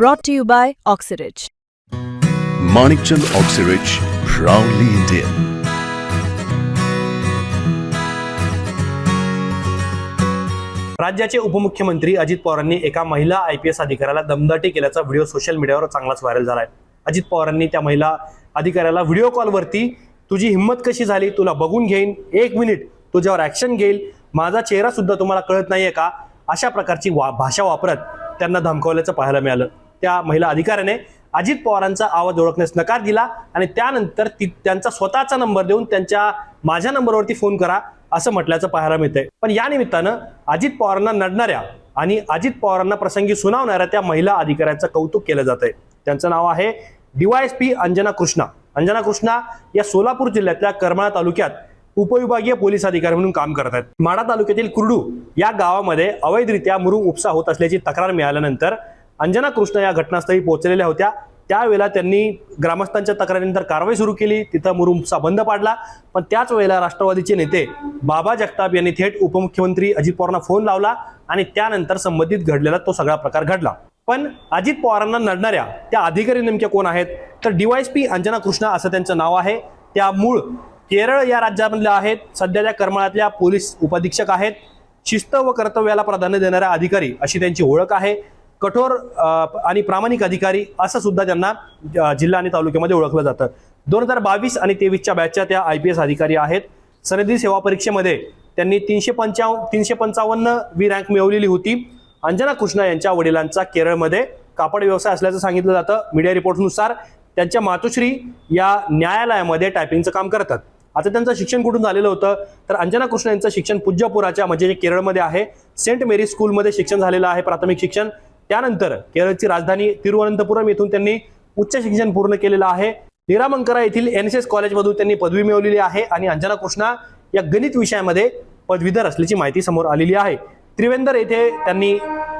Brought to you by Oxyridge. Manikchand Oxyrich, proudly Indian. राज्याचे उपमुख्यमंत्री अजित पवारांनी एका महिला आय पी एस अधिकाऱ्याला दमदाटी केल्याचा व्हिडिओ सोशल मीडियावर चांगलाच व्हायरल झालाय. अजित पवारांनी त्या महिला अधिकाऱ्याला व्हिडिओ कॉलवरती तुझी हिंमत कशी झाली? तुला बघून घेईन. एक मिनिट. तुझ्यावर ऍक्शन घेईल. माझा चेहरा सुद्धा तुम्हाला कळत नाहीये का? अशा प्रकारची वा भाषा वापरत त्यांना धमकावल्याचं पाहायला मिळालं. त्या महिला अधिकाऱ्याने अजित पवारांचा आवाज ओळखण्यास नकार दिला आणि त्यानंतर ती त्यांचा स्वतःचा नंबर देऊन त्यांच्या माझ्या नंबरवरती फोन करा असं म्हटल्याचं पाहायला मिळतंय. पण या निमित्तानं अजित पवारांना नडणाऱ्या आणि अजित पवारांना प्रसंगी सुनावणाऱ्या त्या महिला अधिकाऱ्यांचं कौतुक केलं जात आहे त्यांचं नाव आहे डीवायएसपी अंजना कृष्णा. अंजना कृष्णा या सोलापूर जिल्ह्यातल्या करमाळा तालुक्यात उपविभागीय पोलीस अधिकारी म्हणून काम करत आहेत. माडा तालुक्यातील कुर्डू या गावामध्ये अवैधरित्या मुरुंग उपसा होत असल्याची तक्रार मिळाल्यानंतर अंजना कृष्ण या घटनास्थळी पोहोचलेल्या होत्या. त्यावेळेला त्यांनी ग्रामस्थांच्या तक्रारीनंतर कारवाई सुरू केली. तिथं मुरुमचा बंद पाडला. पण त्याच वेळेला राष्ट्रवादीचे नेते बाबा जगताप यांनी थेट उपमुख्यमंत्री अजित पवारांना फोन लावला आणि त्यानंतर संबंधित घडलेला तो सगळा प्रकार घडला. पण अजित पवारांना नडणाऱ्या त्या अधिकारी नेमक्या कोण आहेत? तर डीवायएसपी अंजना कृष्णा असं त्यांचं नाव आहे. त्या मूळ केरळ या राज्यामधल्या आहेत. सध्या त्या करमाळ्यातल्या पोलीस उपाधीक्षक आहेत. शिस्त व कर्तव्याला प्राधान्य देणाऱ्या अधिकारी अशी त्यांची ओळख आहे. कठोर आणि प्रामाणिक अधिकारी असं सुद्धा त्यांना जिल्हा आणि तालुक्यामध्ये ओळखलं जातं. दोन हजार बावीस आणि तेवीसच्या बॅचच्या त्या आय पी एस अधिकारी आहेत. सनदी सेवा परीक्षेमध्ये त्यांनी तीनशे पंचाव तीनशे पंचावन्न वी रँक मिळवलेली होती. अंजना कृष्णा यांच्या वडिलांचा केरळमध्ये कापड व्यवसाय असल्याचं सांगितलं जातं. मीडिया रिपोर्टनुसार त्यांच्या मातोश्री या न्यायालयामध्ये टायपिंगचं काम करतात. आता त्यांचं शिक्षण कुठून झालेलं होतं? तर अंजना कृष्ण यांचं शिक्षण पूज्यपुराच्या म्हणजे जे केरळमध्ये आहे सेंट मेरी स्कूलमध्ये शिक्षण झालेलं आहे प्राथमिक शिक्षण. त्यानंतर केरळची राजधानी तिरुवनंतपुरम येथून त्यांनी उच्च शिक्षण पूर्ण केलेलं आहे. निरामंकरा येथील एन एस एस कॉलेजमधून त्यांनी पदवी मिळवलेली आहे आणि अंजना कृष्णा या गणित विषयामध्ये पदवीधर असल्याची माहिती समोर आलेली आहे. त्रिवेंदर येथे त्यांनी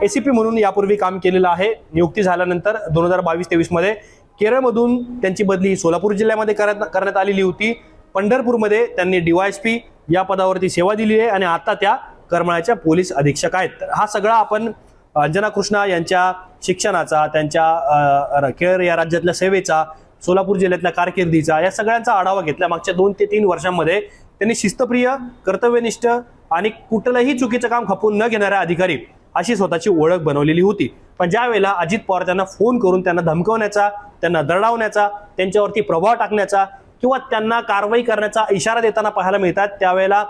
एसीपी म्हणून यापूर्वी काम केलेलं आहे. नियुक्ती झाल्यानंतर दोन हजार बावीस तेवीसमध्ये केरळमधून त्यांची बदली सोलापूर जिल्ह्यामध्ये करण्यात करण्यात आलेली होती. पंढरपूरमध्ये त्यांनी डीवायएसपी या पदावरती सेवा दिली आहे आणि आता त्या करमाळ्याच्या पोलीस अधीक्षक आहेत. हा सगळा आपण अंजना कृष्णा यांच्या शिक्षणाचा त्यांच्या केरळ या राज्यातल्या सेवेचा सोलापूर जिल्ह्यातल्या कारकिर्दीचा या सगळ्यांचा आढावा घेतला. मागच्या दोन ते तीन वर्षांमध्ये त्यांनी शिस्तप्रिय कर्तव्यनिष्ठ आणि कुठलंही चुकीचं काम खपवून न घेणाऱ्या अधिकारी अशी स्वतःची ओळख बनवलेली होती. पण ज्या वेळेला अजित पवार त्यांना फोन करून त्यांना धमकवण्याचा त्यांना दरडावण्याचा त्यांच्यावरती प्रभाव टाकण्याचा किंवा त्यांना कारवाई करण्याचा इशारा देताना पाहायला मिळतात त्यावेळेला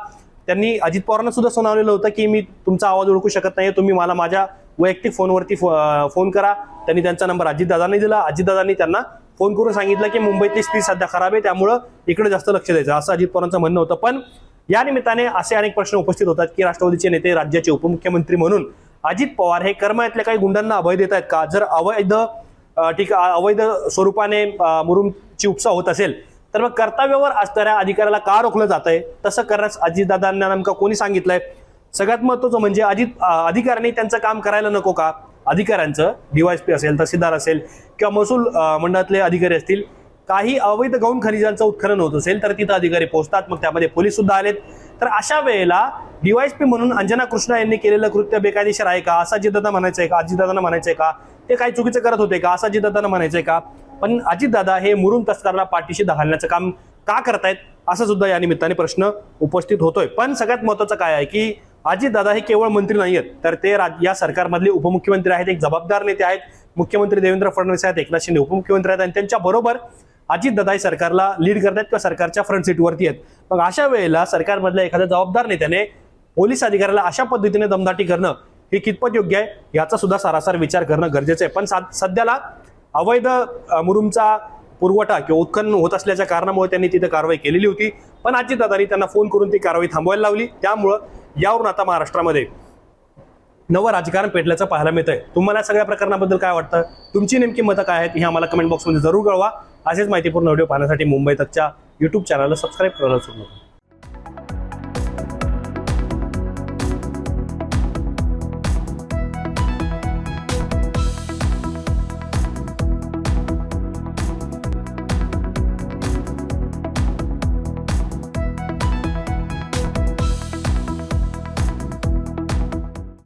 त्यांनी अजित पवारांना सुद्धा सुनावलेलं होतं की मी तुमचा आवाज ओळखू शकत नाही तुम्ही मला माझ्या वैयक्तिक फोनवरती फो- फोन करा. त्यांनी त्यांचा नंबर अजितदादांनी दिला. अजितदादांनी त्यांना फोन करून सांगितलं की मुंबईतली स्थिती सध्या खराब आहे. त्यामुळं इकडे जास्त लक्ष द्यायचं. असं अजित पवारांचं म्हणणं होतं. पण या निमित्ताने असे अनेक प्रश्न उपस्थित होतात की राष्ट्रवादीचे नेते राज्याचे उपमुख्यमंत्री म्हणून अजित पवार हे कर्मयातल्या काही गुंडांना अभय देत आहेत का? जर अवैध ठीक अवैध स्वरूपाने मुरुमची उपसा होत असेल तर मग कर्तव्यावर असणाऱ्या अधिकाऱ्याला का रोखलं जात आहे तसं करण्यास अजितदादांना नेमकं कोणी सांगितलंय? सगळ्यात महत्वाचं म्हणजे अजित अधिकाऱ्यांनी त्यांचं काम करायला नको का? अधिकाऱ्यांचं डीवायसपी असेल तहसीलदार असेल किंवा महसूल मंडळातले अधिकारी असतील काही अवैध गौण खनिजांचं उत्खनन होत असेल तर तिथं अधिकारी पोहोचतात. मग त्यामध्ये पोलीस सुद्धा आलेत. तर अशा वेळेला डीवायसपी म्हणून अंजना कृष्णा यांनी केलेलं कृत्य बेकायदेशीर आहे का? असं अजितदादा आहे का? अजितदादांना आहे का? ते काही चुकीचं करत होते का? असा अजितदादांना आहे का? पण अजितदादा हे मुरुम तस्करांना पाठीशी घालण्याचं काम का करतायत? असा सुद्धा या निमित्ताने प्रश्न उपस्थित होतोय. पण सगळ्यात महत्वाचं काय आहे की अजितदादा हे केवळ मंत्री नाही आहेत तर ते राज- या सरकारमधले उपमुख्यमंत्री आहेत एक जबाबदार नेते आहेत. मुख्यमंत्री देवेंद्र फडणवीस आहेत एकनाथ शिंदे उपमुख्यमंत्री आहेत आणि त्यांच्या बरोबर अजितदादा हे सरकारला लीड करतात किंवा सरकारच्या फ्रंट सीटवरती आहेत. मग अशा वेळेला सरकारमधल्या एखाद्या जबाबदार नेत्याने पोलीस अधिकाऱ्याला अशा पद्धतीने दमदाटी करणं हे कितपत योग्य आहे याचा सुद्धा सारासार विचार करणं गरजेचं आहे. पण सा- सध्याला अवैध मुरुमचा पुरवठा किंवा उत्खनन होत असल्याच्या कारणामुळे त्यांनी तिथे कारवाई केलेली होती. पण अजितदादांनी त्यांना फोन करून ती कारवाई थांबवायला लावली. त्यामुळं यावरून आता महाराष्ट्रामध्ये नवं राजकारण पेटल्याचं पाहायला मिळतंय. तुम्हाला सगळ्या प्रकरणाबद्दल काय वाटतं? तुमची नेमकी मतं काय आहेत हे आम्हाला कमेंट बॉक्समध्ये जरूर कळवा. असेच माहितीपूर्ण व्हिडिओ पाहण्यासाठी मुंबई तकच्या युट्यूब चॅनलला सबस्क्राईब करायला सुरू नका